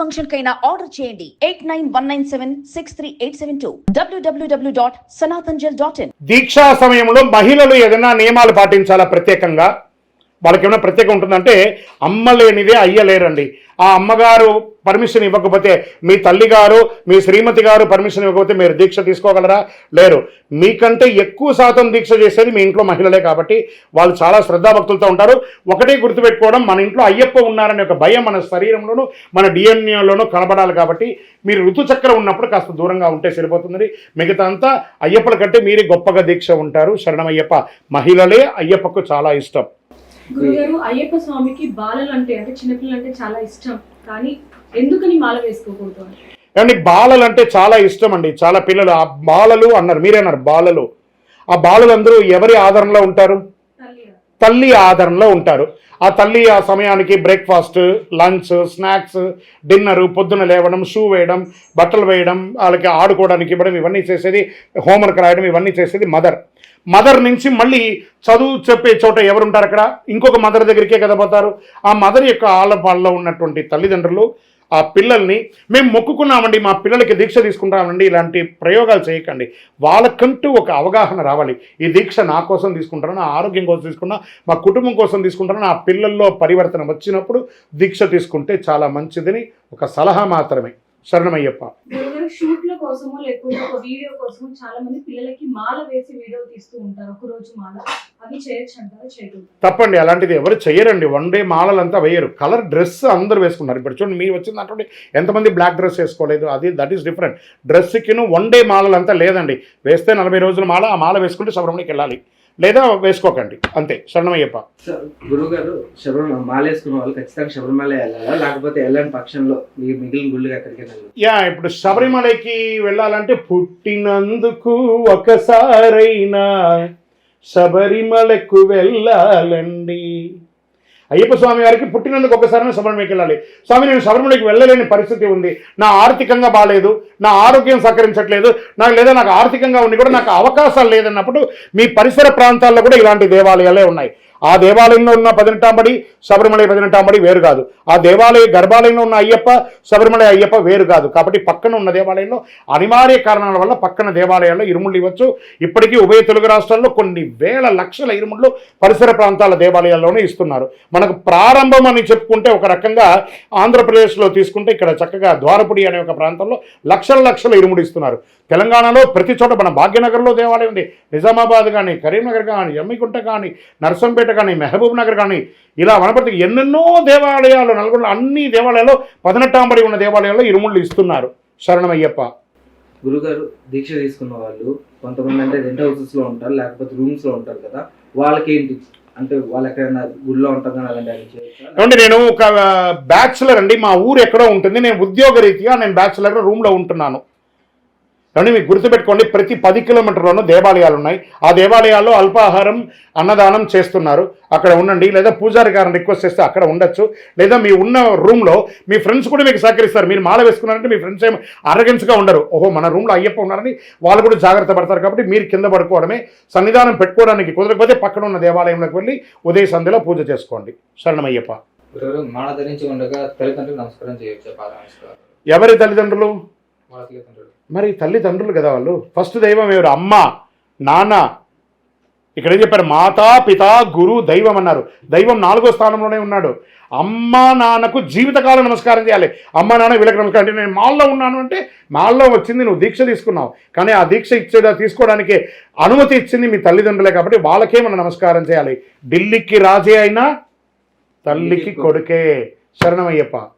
Function కైనా order చేయండి. Eight nine one nine seven six three eight seven two. W W W dot సనాతన్జల్ dot in దీక్షా సమయంలో మహిళలు ఏదైనా నియమాలు పాటించాలా ప్రత్యేకంగా? వాళ్ళకి ఏమైనా ప్రత్యేకం ఉంటుందంటే అమ్మ లేనిదే ఆ అమ్మగారు పర్మిషన్ ఇవ్వకపోతే మీ తల్లి గారు మీ శ్రీమతి గారు పర్మిషన్ ఇవ్వకపోతే మీరు దీక్ష తీసుకోగలరా? లేరు. మీకంటే ఎక్కువ శాతం దీక్ష చేసేది మీ ఇంట్లో మహిళలే కాబట్టి వాళ్ళు చాలా శ్రద్ధాభక్తులతో ఉంటారు. ఒకటే గుర్తుపెట్టుకోవడం మన ఇంట్లో అయ్యప్ప ఉన్నారనే ఒక భయం మన శరీరంలోనూ మన డిఎన్ఏలోనూ కనబడాలి కాబట్టి మీరు ఋతుచక్రం ఉన్నప్పుడు కాస్త దూరంగా ఉంటే సరిపోతుంది మిగతా అంతా అయ్యప్పల కంటే మీరే గొప్పగా దీక్ష ఉంటారు. శరణమయ్యప్ప. మహిళలే అయ్యప్పకు చాలా ఇష్టం. గురుగారు అయ్యప్ప స్వామికి బాలలు అంటే అంటే చిన్నపిల్లలు అంటే చాలా ఇష్టం. కానీ ఎందుకని మాల వేసుకోకూడదు ఏమండి బాలలు అంటే చాలా ఇష్టం అండి చాలా పిల్లలు ఆ బాలలు అన్నారు. మీరే అన్నారు బాలలు. ఆ బాలలందరూ ఎవరి ఆదరణలో ఉంటారు? తల్లి తల్లి ఆదరణలో ఉంటారు. ఆ తల్లి ఆ సమయానికి బ్రేక్ఫాస్ట్ లంచ్ స్నాక్స్ డిన్నర్ పొద్దున లేవడం షూ వేయడం బట్టలు వేయడం వాళ్ళకి ఆడుకోవడానికి ఇవ్వడం ఇవన్నీ చేసేది హోంవర్క్ రాయడం ఇవన్నీ చేసేది మదర్ మదర్ నుంచి మళ్ళీ చదువు చెప్పే చోట ఎవరుంటారు అక్కడ? ఇంకొక మదర్ దగ్గరికే కదా పోతారు. ఆ మదర్ యొక్క ఆలపాల్లో ఉన్నటువంటి తల్లిదండ్రులు ఆ పిల్లల్ని మేము మొక్కుకున్నామండి మా పిల్లలకి దీక్ష తీసుకుంటామండి ఇలాంటి ప్రయోగాలు చేయకండి. వాళ్ళకంటూ ఒక అవగాహన రావాలి. ఈ దీక్ష నా కోసం తీసుకుంటాను నా ఆరోగ్యం కోసం తీసుకున్నా మా కుటుంబం కోసం తీసుకుంటాను నా పిల్లల్లో పరివర్తన వచ్చినప్పుడు దీక్ష తీసుకుంటే చాలా మంచిదని ఒక సలహా మాత్రమే. శరణమయ్యప్ప. గురుగారు షూట్ల కోసమో లేకుంటే ఒక వీడియో కోసమో చాలా మంది పిల్లలకి మాల వేసి వీడియో తీస్తూ ఉంటారు. ఒక రోజు మాల అవి చేయొచ్చు అంటారా? చేయకూడదు? తప్పండి అలాంటిది ఎవరు చేయరండి వన్ డే మాలలంతా వేయరు. కలర్ డ్రెస్ అందరూ వేసుకున్నారు ఇప్పుడు చూడండి మీరు వచ్చిన దాంట్లో ఎంతమంది బ్లాక్ డ్రెస్ వేసుకోలేదు? అది దట్ ఈస్ డిఫరెంట్ డ్రెస్కిను వన్ డే మాలలంతా లేదండి. వేస్తే నలభై రోజుల మాల ఆ మాల వేసుకుంటే శబరిమణికి వెళ్ళాలి. లేదా వేసుకోకండి. అంతే. శరణమయ్యప్ప గురువు గారు శబరిమల మాలేసుకున్న వాళ్ళు ఖచ్చితంగా శబరిమల వెళ్ళాలా? లేకపోతే వెళ్ళని పక్షంలో మీ మిగిలిన గుళ్ళు ఎక్కడికి వెళ్ళాలి? యా ఇప్పుడు శబరిమలకి వెళ్ళాలంటే పుట్టినందుకు ఒకసారైనా శబరిమలకు వెళ్ళాలండి. అయ్యప్ప స్వామి వారికి పుట్టినందుకు ఒకసారి శబరిమలకి వెళ్ళాలి. స్వామి నేను శబరిమలకి వెళ్ళలేని పరిస్థితి ఉంది. నా ఆర్థికంగా బాగాలేదు నా ఆరోగ్యం సహకరించట్లేదు నాకు లేదా నాకు ఆర్థికంగా ఉండి కూడా నాకు అవకాశాలు లేదన్నప్పుడు మీ పరిసర ప్రాంతాల్లో కూడా ఇలాంటి దేవాలయాలే ఉన్నాయి. ఆ దేవాలయంలో ఉన్న పదినెట్టాంబడి శబరిమల పదినెట్టాంబడి వేరు కాదు. ఆ దేవాలయ గర్భాలయంలో ఉన్న అయ్యప్ప శబరిమల అయ్యప్ప వేరు కాదు. కాబట్టి పక్కన ఉన్న దేవాలయంలో అనివార్య కారణాల వల్ల పక్కన దేవాలయాల్లో ఇరుముళ్ళు ఇవ్వచ్చు. ఇప్పటికీ ఉభయ తెలుగు రాష్ట్రాల్లో కొన్ని వేల లక్షల ఇరుముళ్ళు పరిసర ప్రాంతాల దేవాలయాల్లోనే ఇస్తున్నారు. మనకు ప్రారంభం అని చెప్పుకుంటే ఒక రకంగా ఆంధ్రప్రదేశ్లో తీసుకుంటే ఇక్కడ చక్కగా ద్వారపుడి అనే ఒక ప్రాంతంలో లక్షల లక్షల ఇరుముడు ఇస్తున్నారు. తెలంగాణలో ప్రతి చోట మన భాగ్యనగర్లో దేవాలయం ఉంది. నిజామాబాద్ కానీ కరీంనగర్ కానీ ఎమ్మికుంట కానీ నర్సంపేట కానీ మహబూబ్ నగర్ కానీ ఇలా వనపర్తికి ఎన్నెన్నో దేవాలయాలు నల్గొండ అన్ని దేవాలయాల్లో పదినెట్టాంబడి ఉన్న దేవాలయాల్లో ఇరుముళ్ళు ఇస్తున్నారు. శరణమయ్యప్ప. గురుగారు దీక్ష తీసుకున్న వాళ్ళు కొంతమంది అంటే రెంట్ హౌసెస్లో ఉంటారు లేకపోతే రూమ్స్లో ఉంటారు కదా వాళ్ళకి ఏంటి అంటే వాళ్ళు ఎక్కడైనా గుడిలో ఉంటారు? ఏమంటే నేను ఒక బ్యాచులర్ అండి. మా ఊరు ఎక్కడో ఉంటుంది. నేను ఉద్యోగ రీత్యా నేను బ్యాచులర్గా రూమ్లో ఉంటున్నాను. ఏమంటే మీకు గుర్తుపెట్టుకోండి ప్రతి పది కిలోమీటర్లోనూ దేవాలయాలు ఉన్నాయి ఆ దేవాలయాల్లో అల్పాహారం అన్నదానం చేస్తున్నారు. అక్కడ ఉండండి లేదా పూజారి గారిని రిక్వెస్ట్ చేస్తే అక్కడ ఉండొచ్చు. లేదా మీ ఉన్న రూమ్లో మీ ఫ్రెండ్స్ కూడా మీకు సహకరిస్తారు. మీరు మాల వేసుకున్నారంటే మీ ఫ్రెండ్స్ ఏం అరగెన్స్గా ఉండరు. ఓహో మన రూమ్లో అయ్యప్ప ఉన్నారని వాళ్ళు కూడా జాగ్రత్త పడతారు కాబట్టి మీరు కింద పడుకోవడమే. సన్నిధానం పెట్టుకోవడానికి కుదరకపోతే పక్కన ఉన్న దేవాలయంలోకి వెళ్ళి ఉదయ సంధ్యలో పూజ చేసుకోండి. శరణమయ్యప్ప. మాల ధరించి ఉండగా తల్లిదండ్రులకు నమస్కారం చేయొచ్చు? ఎవరి తల్లిదండ్రులు? తల్లిదండ్రులు మరి తల్లిదండ్రులు కదా వాళ్ళు? ఫస్ట్ దైవం ఎవరు? అమ్మ నాన్న. ఇక్కడ ఏం చెప్పారు? మాతా పిత గురు దైవం అన్నారు. దైవం నాలుగో స్థానంలోనే ఉన్నాడు. అమ్మ నాన్నకు జీవితకాలం నమస్కారం చేయాలి. అమ్మ నాన్న వీళ్ళకి నమస్కారం అంటే నేను మాల్లో ఉన్నాను అంటే మాల్లో వచ్చింది నువ్వు దీక్ష తీసుకున్నావు. కానీ ఆ దీక్ష ఇచ్చేదా తీసుకోవడానికి అనుమతి ఇచ్చింది మీ తల్లిదండ్రులే కాబట్టి వాళ్ళకే మనం నమస్కారం చేయాలి. ఢిల్లీకి రాజే అయినా తల్లికి కొడుకే. శరణమయ్యప్ప.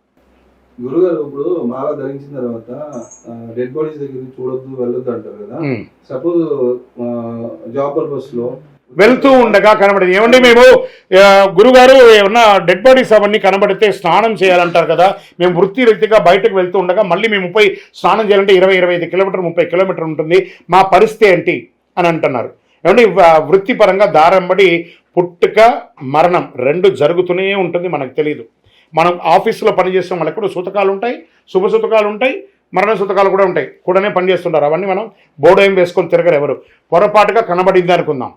గురుగారు ఇప్పుడు మాల ధరించిన తర్వాత డెడ్ బాడీస్ దగ్గర చూడొద్దు వెళ్ళొద్దు అంటారు కదా. సపోజ్ జాబ్ పర్పస్లో వెళ్తూ ఉండగా కనబడింది. ఏమండి మేము గురుగారు ఏమన్నా డెడ్ బాడీస్ అవన్నీ కనబడితే స్నానం చేయాలంటారు కదా. మేము వృత్తి రీతిగా బయటకు వెళ్తూ ఉండగా మళ్ళీ మేము ముప్పై స్నానం చేయాలంటే ఇరవై ఇరవై ఐదు కిలోమీటర్ ముప్పై కిలోమీటర్ ఉంటుంది. మా పరిస్థితి ఏంటి? అని అంటున్నారు. ఏమండి వృత్తిపరంగా దారంబడి పుట్టుక మరణం రెండు జరుగుతూనే ఉంటుంది మనకు తెలియదు మనం ఆఫీసులో పనిచేసే వాళ్ళకి కూడా సూతకాలు ఉంటాయి శుభ సూతకాలు ఉంటాయి మరణ సూతకాలు కూడా ఉంటాయి. కూడానే పనిచేస్తుంటారు అవన్నీ మనం బోర్డు వేసుకొని తిరగరు ఎవరు. పొరపాటుగా కనబడింది అనుకుందాం.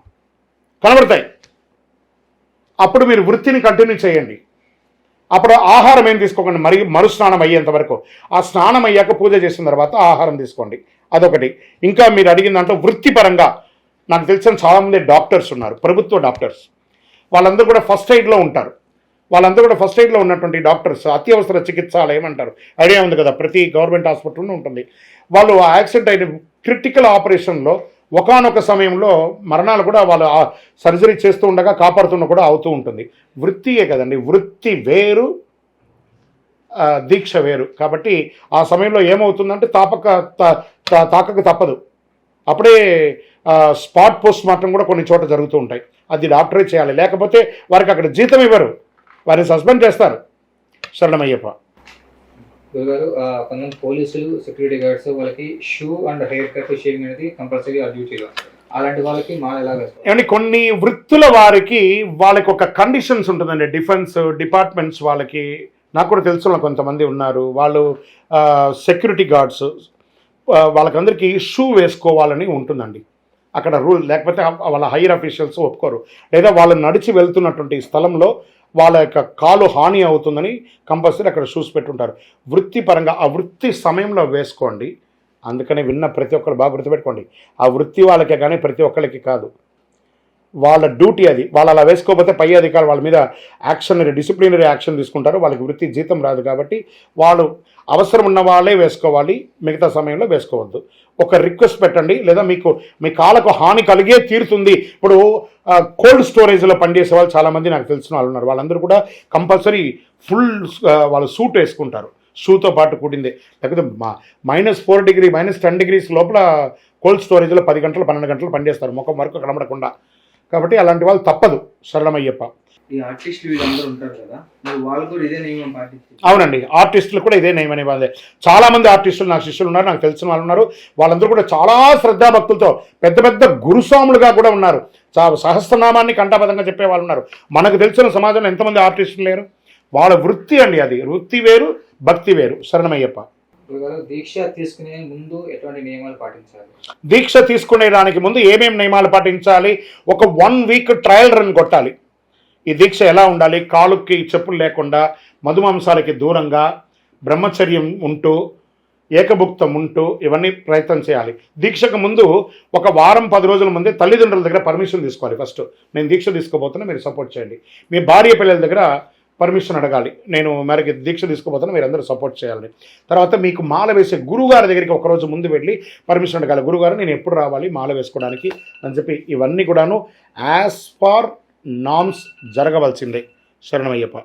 కనబడతాయి. అప్పుడు మీరు వృత్తిని కంటిన్యూ చేయండి. అప్పుడు ఆహారం ఏం తీసుకోకండి. మరి మరు స్నానం అయ్యేంత వరకు. ఆ స్నానం అయ్యాక పూజ చేసిన తర్వాత ఆహారం తీసుకోండి. అదొకటి. ఇంకా మీరు అడిగిన దాంట్లో వృత్తిపరంగా నాకు తెలిసిన చాలామంది డాక్టర్స్ ఉన్నారు. ప్రభుత్వ డాక్టర్స్. వాళ్ళందరూ కూడా ఫస్ట్ ఎయిడ్లో ఉంటారు. వాళ్ళందరూ కూడా ఫస్ట్ ఎయిడ్లో ఉన్నటువంటి డాక్టర్స్ అత్యవసర చికిత్సాలయం అంటారు. ఐడియా ఉంది కదా ప్రతి గవర్నమెంట్ హాస్పిటల్లో ఉంటుంది. వాళ్ళు ఆ యాక్సిడెంట్ అయిన క్రిటికల్ ఆపరేషన్లో ఒకానొక సమయంలో మరణాలు కూడా వాళ్ళు ఆ సర్జరీ చేస్తూ ఉండగా కాపాడుతున్న కూడా అవుతూ ఉంటుంది. వృత్తియే కదండి వృత్తి వేరు దీక్ష వేరు. కాబట్టి ఆ సమయంలో ఏమవుతుందంటే తాపక తా- తా- తాకక తప్పదు. అప్పుడే స్పాట్ పోస్ట్ మార్టం కూడా కొన్ని చోట జరుగుతూ ఉంటాయి. అది డాక్టరే చేయాలి. లేకపోతే వారికి అక్కడ జీతం ఇవ్వరు. వారిని సస్పెండ్ చేస్తారు. శరణమయ్యప్ప. గురుగారు కొంతమంది పోలీసులు సెక్యూరిటీ గార్డ్స్ వాళ్ళకి shoe and hair cut shaving అనేది కంపల్సరీ ఆ డ్యూటీలో. అలాంటి వాళ్ళకి వేస్తారు? ఏమంటే కొన్ని వృత్తుల వారికి వాళ్ళకి ఒక కండిషన్స్ ఉంటుందండి. డిఫెన్స్ డిపార్ట్మెంట్స్ వాళ్ళకి నాకు కూడా తెలుసు కొంతమంది ఉన్నారు. వాళ్ళు సెక్యూరిటీ గార్డ్స్ వాళ్ళకందరికీ షూ వేసుకోవాలని ఉంటుందండి. అక్కడ రూల్ లేకపోతే వాళ్ళ హైయర్ అఫీషియల్స్ ఒప్పుకోరు. లేదా వాళ్ళు నడిచి వెళ్తున్నటువంటి స్థలంలో వాళ్ళ యొక్క కాలు హాని అవుతుందని కంపల్సరీ అక్కడ షూస్ పెట్టుంటారు. వృత్తిపరంగా ఆ వృత్తి సమయంలో వేసుకోండి. అందుకని విన్న ప్రతి ఒక్కరు బాగా గుర్తుపెట్టుకోండి. ఆ వృత్తి వాళ్ళకే కానీ ప్రతి ఒక్కరికి కాదు. వాళ్ళ డ్యూటీ అది. వాళ్ళు అలా వేసుకోకపోతే పై అధికారులు వాళ్ళ మీద యాక్షన్ డిసిప్లినరీ యాక్షన్ తీసుకుంటారు. వాళ్ళకి వృత్తి జీతం రాదు కాబట్టి వాళ్ళు అవసరం ఉన్న వాళ్ళే వేసుకోవాలి. మిగతా సమయంలో వేసుకోవద్దు. ఒక రిక్వెస్ట్ పెట్టండి. లేదా మీకు మీ కాళ్ళకు హాని కలిగే తీరుతుంది. ఇప్పుడు కోల్డ్ స్టోరేజ్లో పనిచేసే వాళ్ళు చాలామంది నాకు తెలిసిన వాళ్ళు ఉన్నారు. వాళ్ళందరూ కూడా కంపల్సరీ ఫుల్ వాళ్ళు సూట్ వేసుకుంటారు. షూతో పాటు కూడింది. లేకపోతే minus four degree minus ten degrees లోపల కోల్డ్ స్టోరేజ్లో పది గంటలు పన్నెండు గంటలు పనిచేస్తారు. ముఖం వరకు కనబడకుండా. కాబట్టి అలాంటి వాళ్ళు తప్పదు శరణమయ్యప్ప. ఆర్టిస్టులు కూడా ఇదే నియమం పాటించారు అవునండి ఆర్టిస్టులు కూడా ఇదే నయం అనే వాళ్ళే చాలా మంది ఆర్టిస్టులు నాకు శిష్యులు ఉన్నారు నాకు తెలిసిన వాళ్ళు ఉన్నారు. వాళ్ళందరూ కూడా చాలా శ్రద్ధాభక్తులతో పెద్ద పెద్ద గురుస్వాములుగా కూడా ఉన్నారు. సహస్రనామాన్ని కంఠాపదంగా చెప్పే వాళ్ళు ఉన్నారు. మనకు తెలిసిన సమాజంలో ఎంతమంది ఆర్టిస్టులు లేరు? వాళ్ళ వృత్తి అండి అది. వృత్తి వేరు భక్తి వేరు. శరణమయ్యప్ప. గురుగారు దీక్ష తీసుకునే ముందు ఎటువంటి నియమాలు పాటించాలి? దీక్ష తీసుకునే దానికి ముందు ఏమేమి నియమాలు పాటించాలి? ఒక వన్ వీక్ ట్రయల్ రన్ కొట్టాలి. ఈ దీక్ష ఎలా ఉండాలి? కాలుకి చెప్పులు లేకుండా మధుమాంసాలకి దూరంగా బ్రహ్మచర్యం ఉంటూ ఏకభుక్తం ఉంటూ ఇవన్నీ ప్రయత్నం చేయాలి. దీక్షకు ముందు ఒక వారం పది రోజుల ముందే తల్లిదండ్రుల దగ్గర పర్మిషన్ తీసుకోవాలి ఫస్ట్. నేను దీక్ష తీసుకోబోతున్నా మీరు సపోర్ట్ చేయండి. మీ భార్య పిల్లల దగ్గర పర్మిషన్ అడగాలి. నేను మేరకు దీక్ష తీసుకోబోతున్నా మీరు అందరూ సపోర్ట్ చేయాలి. తర్వాత మీకు మాల వేసే గురువుగారి దగ్గరికి ఒకరోజు ముందు వెళ్ళి పర్మిషన్ అడగాలి. గురుగారు నేను ఎప్పుడు రావాలి మాల వేసుకోవడానికి అని చెప్పి ఇవన్నీ కూడాను యాజ్ ఫార్ నామ్స్ జరగవలసిందే. శరణమయ్యప్ప.